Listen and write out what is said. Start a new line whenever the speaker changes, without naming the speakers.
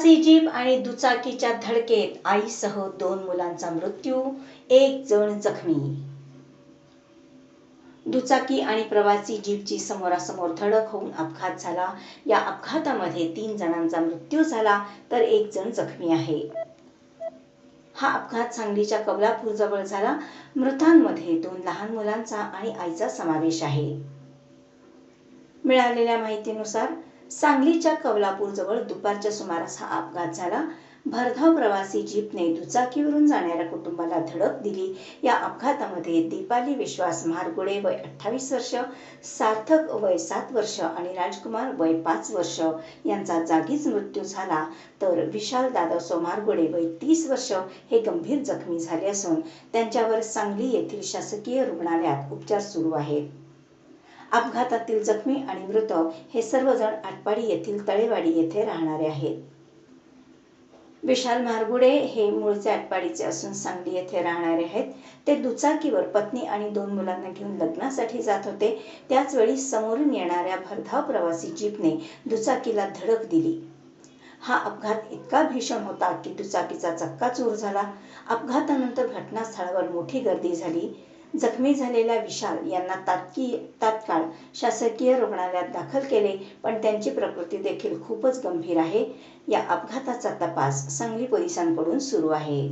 प्रवासी जीप आणि दुचाकीच्या धडकेत आईसह दोन मुलांचा मृत्यू एक जण जखमी. दुचाकी आणि प्रवासी जीपची समोरासमोर धडक होऊन अपघात झाला. या अपघातामध्ये तीन जणांचा मृत्यू झाला तर एक जण जखमी आहे. हा अपघात सांगलीच्या कबलापूर जवळ झाला. मृतांमध्ये दोन लहान मुलांचा आणि आईचा समावेश आहे. मिळालेल्या माहितीनुसार सांगलीच्या कवलापूरजवळ दुपारच्या सुमारास हा अपघात झाला. भरधाव प्रवासी जीपने दुचाकीवरून जाणाऱ्या कुटुंबाला धडक दिली. या अपघातामध्ये दीपाली विश्वास महारगुडे वय अठ्ठावीस वर्ष सार्थक वय सात वर्ष आणि राजकुमार वय पाच वर्ष यांचा जागीच मृत्यू झाला. तर विशाल दादासो मारगुडे वय तीस वर्ष हे गंभीर जखमी झाले असून त्यांच्यावर सांगली येथील शासकीय रुग्णालयात उपचार सुरू आहेत. अपघातातील जखमी आणि मृत हे सर्वजण आटपाडी येथील तळेवाडी येथे राहणारे आहेत. विशाल मारगुडे हे मूळचे आटपाडीचे असून सांगली येथे राहणारे आहेत. ते दुचाकीवर पत्नी आणि दोन मुलांना घेऊन लग्नासाठी जात होते. त्याचवेळी समोरून येणाऱ्या भरधाव प्रवासी जीपने दुचाकीला धडक दिली. हा अपघात इतका भीषण होता की दुचाकीचा चक्का चूर झाला. अपघातानंतर घटनास्थळावर मोठी गर्दी झाली. जखमी झालेल्या विशाल यांना तात्की तात्काळ शासकीय रुग्णालयात दाखल केले पण त्यांची प्रकृती देखील खूपच गंभीर आहे. या अपघाताचा तपास सांगली पोलिसांकडून सुरू आहे.